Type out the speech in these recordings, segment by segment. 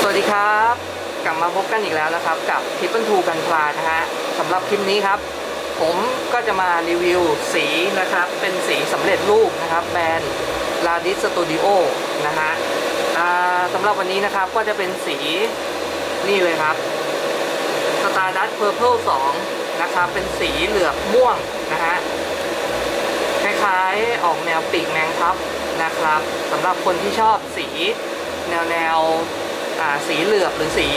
สวัสดีครับ กลับมาพบกันอีกแล้วนะครับ กับทิปเปิลทูกันพลานะฮะสำหรับคลิปนี้ครับ ผมก็จะมารีวิวสีนะครับ เป็นสีสำเร็จรูปนะครับ แบรนด์ลาดิสสตูดิโอนะฮะสำหรับวันนี้นะครับก็จะเป็นสีนี่เลยครับ Stardust Purple 2นะครับ เป็นสีเหลือบม่วงนะฮะคล้ายๆออกแนวปีกแมงทับนะครับสำหรับคนที่ชอบสี แนวแนวสีเหลือบหรือสี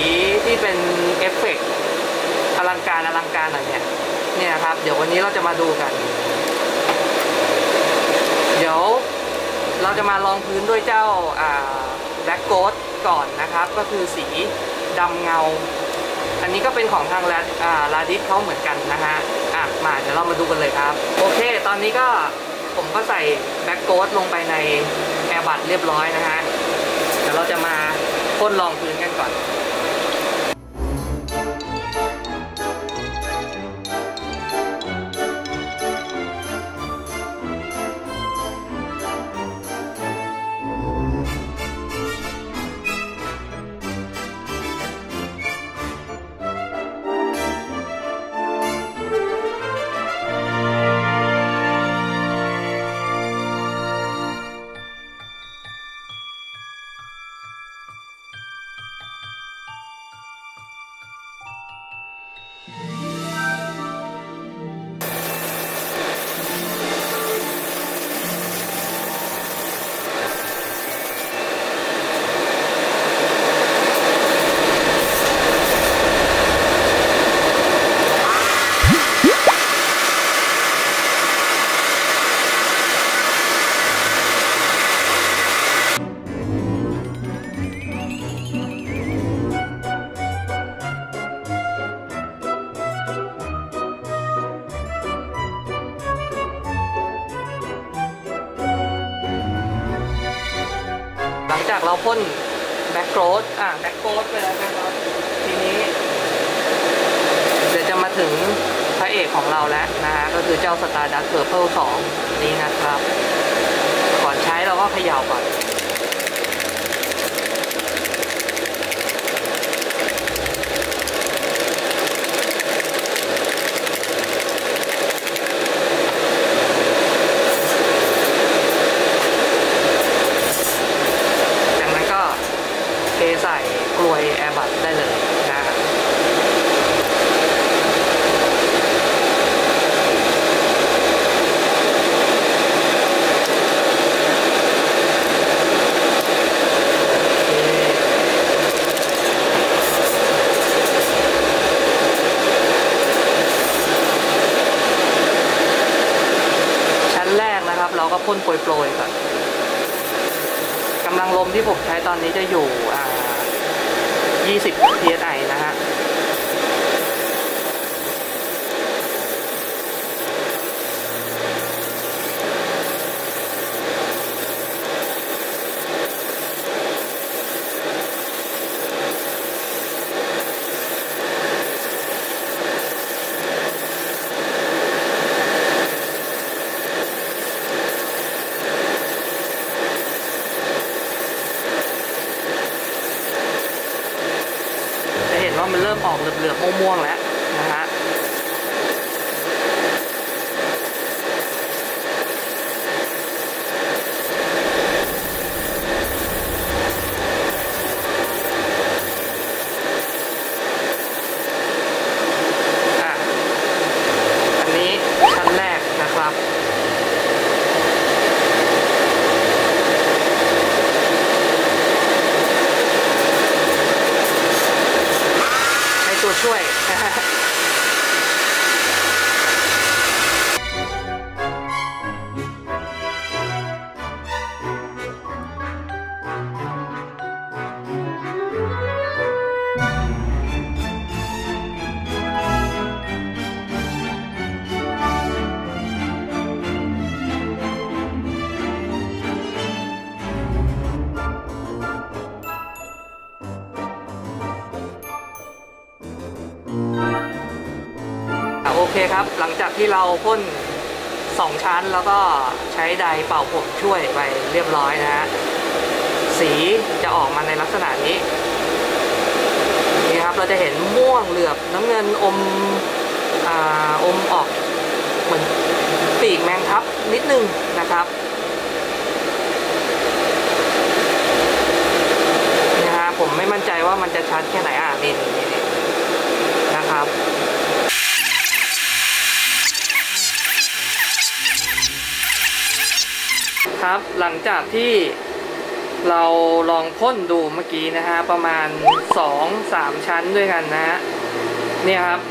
ที่เป็นเอฟเฟกต์อลังการอลังการหน่อยเนี่ยเนี่ยครับ เดี๋ยววันนี้เราจะมาดูกัน เดี๋ยวเราจะมาลองพื้นด้วยเจ้าแบล็กโกดก่อนนะครับ ก็คือสีดำเงา อันนี้ก็เป็นของทางลาอ่าลาดิสเขาเหมือนกันนะฮะอะมาเดี๋ยวเรามาดูกันเลยครับ โอเค ตอนนี้ก็ผมก็ใส่แบ็กโกดลงไปในแอร์บัตเรียบร้อยนะฮะ ดี๋ยวเราจะมาพ่นรองพื้นกันก่อน ลังจากเราพ่นแบ็กโกรดอะแบ็กโกรดไปแล้วนะครับ ทีนี้ เดี๋ยวจะมาถึงพระเอกของเราแล้วนะฮะก็คือเจ้าสตาร์ดัสเซอร์เพิลสองนี้นะครับ ก่อนใช้เราก็เขย่าก่อน จากนั้นก็เทใส่กลวยแอร์บัตได้เลยนะฮะชั้นแรกนะครับ เราก็พ่นโปรยๆก่อนกำลังลมที่ผมใช้ตอนนี้จะอยู่อ่า20 psi นะฮะ จะเห็นว่ามันเริ่มออกเหลือบๆ ม่วงๆแล้ว อะโอเคครับ หลังจากที่เราพ่นสองชั้นแล้วก็ใช้ไดร์เป่าผมช่วยไปเรียบร้อยนะฮะ สีจะออกมาในลักษณะนี้ นี่ครับเราจะเห็นม่วงเหลือบน้ำเงินอมอ่าอมออกเหมือนปีกแมงทับนิดนึงนะครับนะฮะผมไม่มั่นใจว่ามันจะชัดแค่ไหนอะนี่นี่ หลังจากที่เราลองพ่นดูเมื่อกี้นะฮะ ประมาณ 2-3 ชั้นด้วยกันนะฮะเนี่ยครับ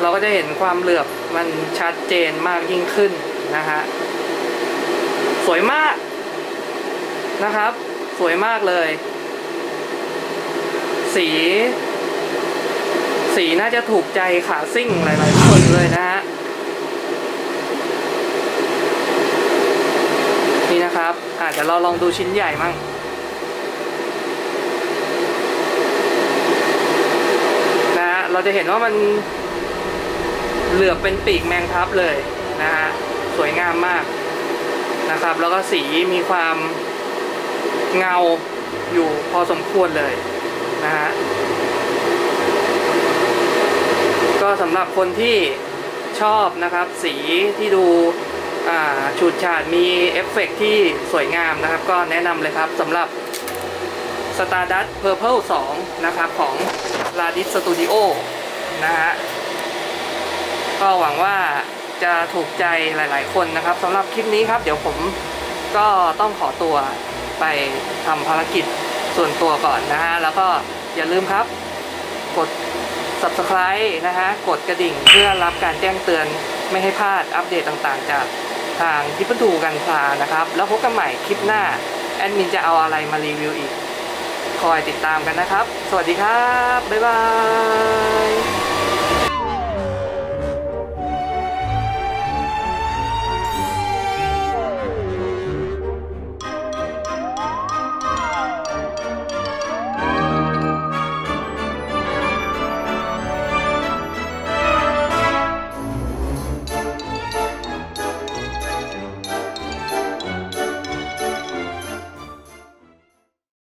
เราก็จะเห็นความเหลือบมันชัดเจนมากยิ่งขึ้นนะฮะ สวยมากนะครับ สวยมากเลย สี สีน่าจะถูกใจขาซิ่งหลายๆคนเลยนะฮะ นี่นะครับอาจจะเดี๋ยวเราลองดูชิ้นใหญ่มั่งนะฮะเราจะเห็นว่ามันเหลือบเป็นปีกแมงทับเลยนะฮะสวยงามมากนะครับ แล้วก็สีมีความเงาอยู่พอสมควรเลยนะฮะก็สำหรับคนที่ชอบนะครับ สีที่ดู ฉูดฉาดมีเอฟเฟกต์ที่สวยงามนะครับ ก็แนะนำเลยครับสำหรับ Stardust Purple 2 นะครับ ของ Ladis Studio นะฮะก็หวังว่าจะถูกใจหลาย ๆ คนนะครับสำหรับคลิปนี้ครับ เดี๋ยวผมก็ต้องขอตัวไปทำภารกิจส่วนตัวก่อนนะฮะ แล้วก็อย่าลืมครับ กด subscribe นะฮะ กดกระดิ่งเพื่อรับการแจ้งเตือนไม่ให้พลาดอัปเดตต่าง ๆ จาก ทางทิปทูกันพลานะครับ แล้วพบกันใหม่คลิปหน้า แอดมินจะเอาอะไรมารีวิวอีก คอยติดตามกันนะครับ สวัสดีครับ บ๊ายบาย